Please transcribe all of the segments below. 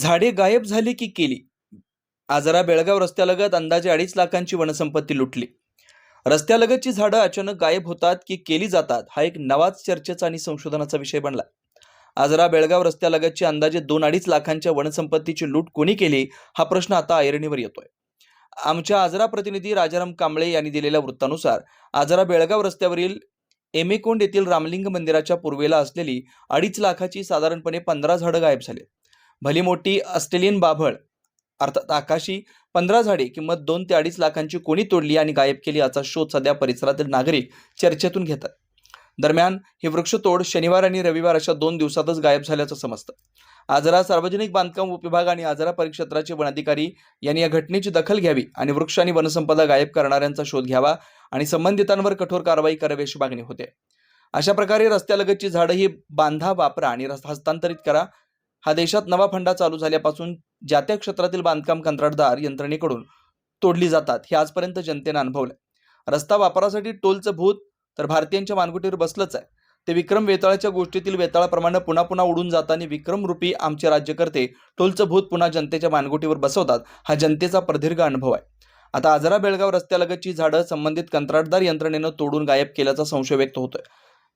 झाडे गायब झाली की केली? आजरा बेळगाव रस्त्यालगत अंदाजे अडीच लाखांची वनसंपत्ती लुटली. रस्त्यालगतची झाडं अचानक गायब होतात की केली जातात हा एक नवाच चर्चेचा आणि संशोधनाचा विषय बनला. आजरा बेळगाव रस्त्यालगतची अंदाजे दोन अडीच लाखांच्या वनसंपत्तीची लूट कोणी केली हा प्रश्न आता ऐरणीवर येतोय. आमच्या आजरा प्रतिनिधी राजाराम कांबळे यांनी दिलेल्या वृत्तानुसार आजरा बेळगाव रस्त्यावरील एमेकोंड येथील रामलिंग मंदिराच्या पूर्वेला असलेली अडीच लाखाची साधारणपणे पंधरा झाडं गायब झाली. भली मोठी ऑस्ट्रेलियन बाभळ अर्थात आकाशी पंधरा झाडे किंमत दोन ते अडीच लाखांची कोणी तोडली आणि गायब केली याचा शोध सध्या परिसरातील नागरिक चर्चेतून घेतात. दरम्यान ही वृक्षतोड शनिवार आणि रविवार अशा दोन दिवसातच गायब झाल्याचं समजतं. आजरा सार्वजनिक बांधकाम उपविभाग आणि आजरा परिक्षेत्राचे वनाधिकारी यांनी या घटनेची दखल घ्यावी आणि वृक्ष आणि वनसंपदा गायब करणाऱ्यांचा शोध घ्यावा आणि संबंधितांवर कठोर कारवाई करावी अशी मागणी होते. अशा प्रकारे रस्त्यालगतची झाडं ही बांधा वापरा आणि हस्तांतरित करा हा देशात नवा फंडा चालू झाल्यापासून ज्या त्या क्षेत्रातील बांधकाम कंत्राटदार यंत्रणेकडून तोडली जातात हे आजपर्यंत जनतेनं अनुभवलं रस्ता वापरासाठी टोलचं भूत तर भारतीयांच्या मानगुटीवर बसलंच आहे. ते विक्रम वेताळाच्या गोष्टीतील वेताळाप्रमाणे पुन्हा पुन्हा उडून जाताना विक्रमरूपी आमचे राज्यकर्ते टोलचं भूत पुन्हा जनतेच्या मानगुटीवर बसवतात हा जनतेचा प्रदीर्घ अनुभव आहे. आता आजरा बेळगाव रस्त्यालगतची झाडं संबंधित कंत्राटदार यंत्रणेनं तोडून गायब केल्याचा संशय व्यक्त होतोय.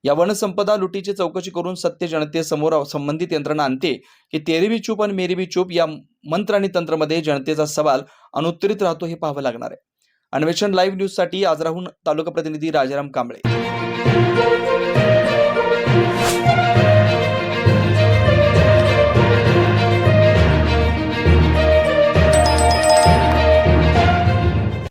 या वनसंपदा लुटीची चौकशी करून सत्य जनतेसमोर संबंधित यंत्रणा आणते की तेरी बी चूप आणि मेरी बी चूप या मंत्र आणि तंत्रमध्ये जनतेचा सवाल अनुत्तरित राहतो हे पाहावं लागणार आहे. अन्वेषण लाईव्ह न्यूजसाठी आजराहून तालुका प्रतिनिधी राजाराम कांबळे.